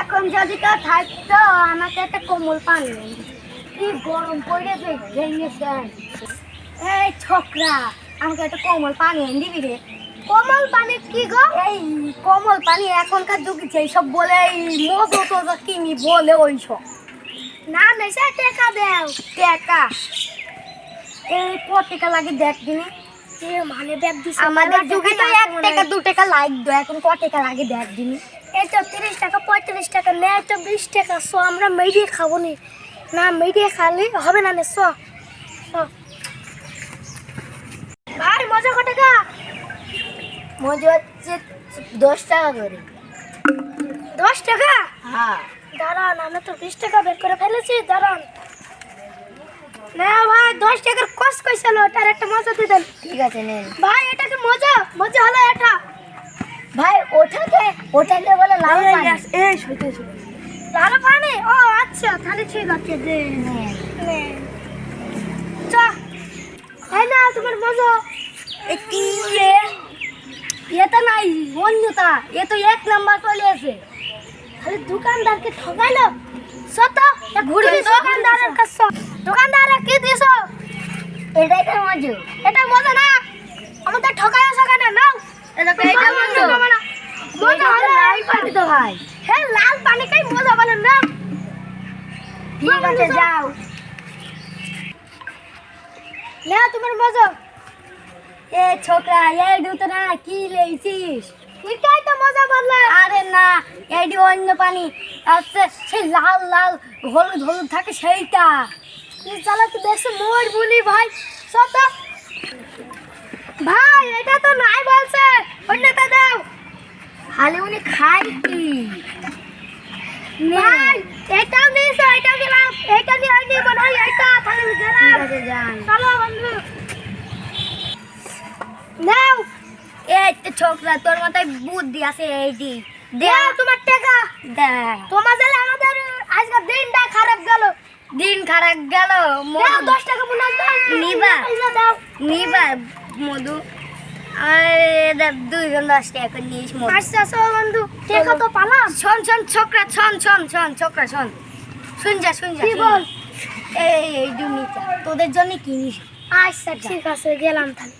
এখন যদি কেউ থাকতো আমাকে একটা কোমল পানি কি গরম পড়েছে ভেঙেছে এই ছোকরা আমাকে একটা কোমল পানি এনে দিবি রে। কোমল পানি কি গো? এই কোমল পানি এখনকার যুগে যেই সব বলে এই মজো টজো কিনি বলে ওই সব। না না সে টাকা দেও। টাকা। এই কত টাকা লাগে দেখ দিনে। মানে দেখ দিছে আমাদের যুগে তো এক টাকা দু টাকা লাগতো এখন কত টাকা লাগে দেখ দিনে। তো তিরিশ টাকা পঁয়ত্রিশ টাকা নেয় তো বিশ টাকা সো আমরা মেডিয়ে খাব নি। না মেডিয়ে খালি হবে না নে সো। ভাই মজা কত টাকা মজা হচ্ছে দশ টাকা করে। দশ টাকা? হ্যাঁ। দাঁড়ান আমরা তো বিশ টাকা বের করে ফেলেছি দাঁড়ান। না ভাই দশ টাকার কস কইছিল ওটার একটা মজা দিতেন ঠিক আছে নেন। ভাই এটা কি মজা? মজা হলো এটা। ভাই ওটাকে ওটাকে বলে লাল পানি। এই শুতে লাল পানি? ও আচ্ছা তাহলে ঠিক আছে দে। নেন চ হয় না তোমার মজা। একটি এটা নাই অন্যতা। এ তো এক নাম্বার চলে আছে খালি দোকানদারকে ঠকাইলো? সত ঘুরে দোকানদারের কাছে। দোকানদার কি দিছো? এটাই তো মজা। এটা মজা না? আমাদের ঠকাই লাল পানি তো ভাই। হ্যাঁ লাল পানি কাই মজা বলেন না? ঠিক আছে যাও। না তোমার মজা। এ ছোকরা এই দুটো না কি লেইছিস এটাই তো মজা বললা। আরে না এইটি অন্য পানি। সেই লাল লাল হলুদ হলুদ থাকে সেইটা। চালা দেখছ মোর বলি ভাই। ভাই এটা তো নাই বলছে। ভাই এটাও দিয়েছ এটা দিলাম এটা দিয়ে ওই দিব না এটা তাহলে গেলাম চলো বন্ধু নাও এই ছোকরা তোর মাথায় বুদ্ধি আছে এইটি দে তোমার টাকা দে তোমার জালে আমাদের আজকে দিনটা খারাপ গেল। দিন খারাপ গেল দাও দশ টাকা দাও। নিবা। নিবা মধু। দুইজন দশ টাকা করে নিস আচ্ছা সো বন্ধু টাকা তো পালাম। শোন শোন ছোকরা শোন শোন শোন ছোকরা শোন। শুন যা শুন যা কি বল? এই এই দুনিটা তোদের জন্য কিনিস। আচ্ছা ঠিক আছে গেলাম তাহলে.